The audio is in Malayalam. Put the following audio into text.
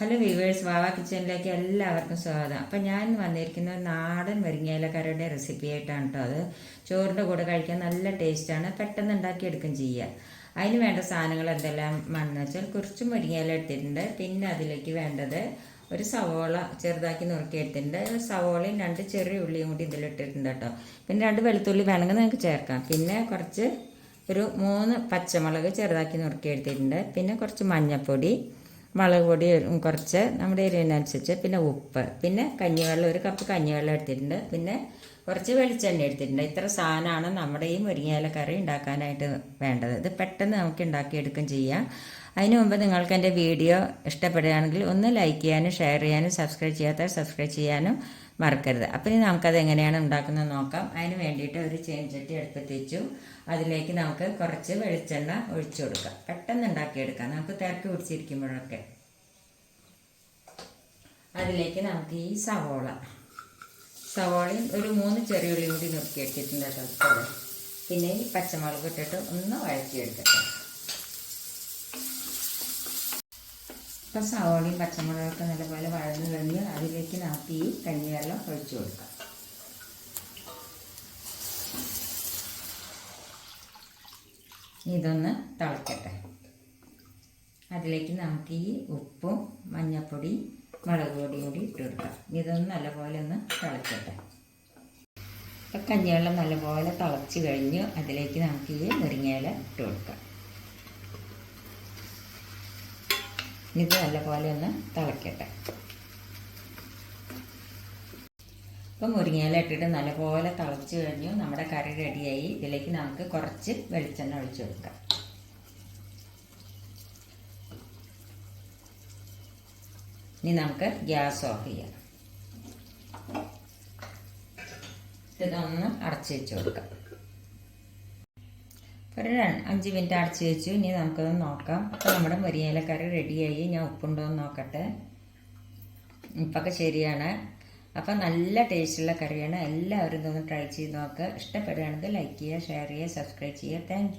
ഹലോ വ്യൂവേഴ്സ് വാവ കിച്ചണിലേക്ക് എല്ലാവർക്കും സ്വാഗതം. അപ്പം ഞാൻ വന്നിരിക്കുന്നത് നാടൻ മുരിങ്ങയിലക്കറിയുടെ റെസിപ്പി ആയിട്ടാണ് കേട്ടോ അത്. ചോറിന്റെ കൂടെ കഴിക്കാൻ നല്ല ടേസ്റ്റാണ് പെട്ടെന്ന് ഉണ്ടാക്കിയെടുക്കും ചെയ്യുക അതിന് വേണ്ട സാധനങ്ങൾ എന്തെല്ലാം മണ്ണെന്ന് വെച്ചാൽ കുറച്ച് മുരിങ്ങയില എടുത്തിട്ടുണ്ട്. പിന്നെ അതിലേക്ക് വേണ്ടത് ഒരു സവോള ചെറുതാക്കി നുറുക്കി എടുത്തിട്ടുണ്ട്. സവോളയും രണ്ട് ചെറിയ ഉള്ളിയും കൂടി ഇതിലിട്ടിട്ടുണ്ട് കേട്ടോ പിന്നെ രണ്ട് വെളുത്തുള്ളി വേണമെങ്കിൽ നിങ്ങൾക്ക് ചേർക്കാം. പിന്നെ കുറച്ച് ഒരു മൂന്ന് പച്ചമുളക് ചെറുതാക്കി നുറുക്കി എടുത്തിട്ടുണ്ട്. പിന്നെ കുറച്ച് മഞ്ഞൾപ്പൊടി മുളക് പൊടി കുറച്ച് നമ്മുടെ എരിവിനനുസരിച്ച് പിന്നെ ഉപ്പ് പിന്നെ കഞ്ഞിവെള്ളം ഒരു കപ്പ് കഞ്ഞിവെള്ളം എടുത്തിട്ടുണ്ട്. പിന്നെ കുറച്ച് വെളിച്ചെണ്ണ എടുത്തിട്ടുണ്ട്. ഇത്ര സാധനമാണ് നമ്മുടെ ഈ മുരിങ്ങയില കറി ഉണ്ടാക്കാനായിട്ട് വേണ്ടത്. ഇത് പെട്ടെന്ന് നമുക്ക് ഉണ്ടാക്കിയെടുക്കും ചെയ്യാം. അതിനു മുമ്പ് നിങ്ങൾക്ക് എന്റെ വീഡിയോ ഇഷ്ടപ്പെടുകയാണെങ്കിൽ ഒന്ന് ലൈക്ക് ചെയ്യാനും ഷെയർ ചെയ്യാനും സബ്സ്ക്രൈബ് ചെയ്യാത്ത സബ്സ്ക്രൈബ് ചെയ്യാനും മറക്കരുത്. അപ്പം ഇനി നമുക്കത് എങ്ങനെയാണ് ഉണ്ടാക്കുന്നത് നോക്കാം. അതിന് വേണ്ടിയിട്ട് ഒരു ചേഞ്ചട്ടി അടുപ്പത്ത് വെച്ചു. അതിലേക്ക് നമുക്ക് കുറച്ച് വെളിച്ചെണ്ണ ഒഴിച്ചു കൊടുക്കാം. പെട്ടെന്ന് ഉണ്ടാക്കിയെടുക്കാം. നമുക്ക് തിരക്ക് പിടിച്ചിരിക്കുമ്പോഴൊക്കെ. അതിലേക്ക് നമുക്ക് ഈ സവോള. സവോളയും ഒരു മൂന്ന് ചെറിയ ഉള്ളി കൂടി നുറുക്കിയെടുത്തിട്ടുണ്ട് കേട്ടോ. പിന്നെ ഈ പച്ചമുളക് ഇട്ടിട്ട് ഒന്ന് വഴറ്റിയെടുക്കട്ടെ. ഇപ്പം സവോളയും പച്ചമുളകൊക്കെ നല്ലപോലെ വഴന്ന് കഴിഞ്ഞ് അതിലേക്ക് ഈ കഞ്ഞിവെള്ളം ഒഴിച്ചു കൊടുക്കാം. ഇതൊന്ന് തിളക്കട്ടെ. അതിലേക്ക് നമുക്ക് ഈ ഉപ്പും മഞ്ഞൾപ്പൊടി മുളക് പൊടിയും കൂടി ഇട്ട് കൊടുക്കാം. ഇതൊന്ന് നല്ലപോലെ ഒന്ന് തിളക്കട്ടെ. ഇപ്പം കഞ്ഞിവെള്ളം നല്ലപോലെ തിളച്ച് കഴിഞ്ഞ്. അതിലേക്ക് നമുക്ക് ഈ മുരിങ്ങയില ഇട്ട് കൊടുക്കാം. ഇത് നല്ലപോലെ ഒന്ന് തിളക്കട്ടെ. ഇപ്പം മുരിങ്ങയില ഇട്ടിട്ട് നല്ലപോലെ തിളച്ച് കഴിഞ്ഞു. നമ്മുടെ കറി റെഡിയായി. ഇതിലേക്ക് നമുക്ക് കുറച്ച് വെളിച്ചെണ്ണ ഒഴിച്ചു കൊടുക്കാം. ഇനി നമുക്ക് ഗ്യാസ് ഓഫ് ചെയ്യാം. ഇതൊന്ന് അടച്ചു വെച്ച് കൊടുക്കാം. ഒരു അഞ്ച് മിനിറ്റ് അടച്ചു വെച്ചു. ഇനി നമുക്കത് നോക്കാം. അപ്പോൾ നമ്മുടെ മുരിങ്ങയിലക്കറി റെഡിയായി. ഞാൻ ഉപ്പുണ്ടോ എന്ന് നോക്കട്ടെ. ഉപ്പൊക്കെ ശരിയാണ്. അപ്പം നല്ല ടേസ്റ്റുള്ള കറിയാണ്. എല്ലാവരും ഇതൊന്ന് ട്രൈ ചെയ്ത് നോക്കുക ഇഷ്ടപ്പെടുകയാണെങ്കിൽ ലൈക്ക് ചെയ്യുക ഷെയർ ചെയ്യുക സബ്സ്ക്രൈബ് ചെയ്യുക. താങ്ക്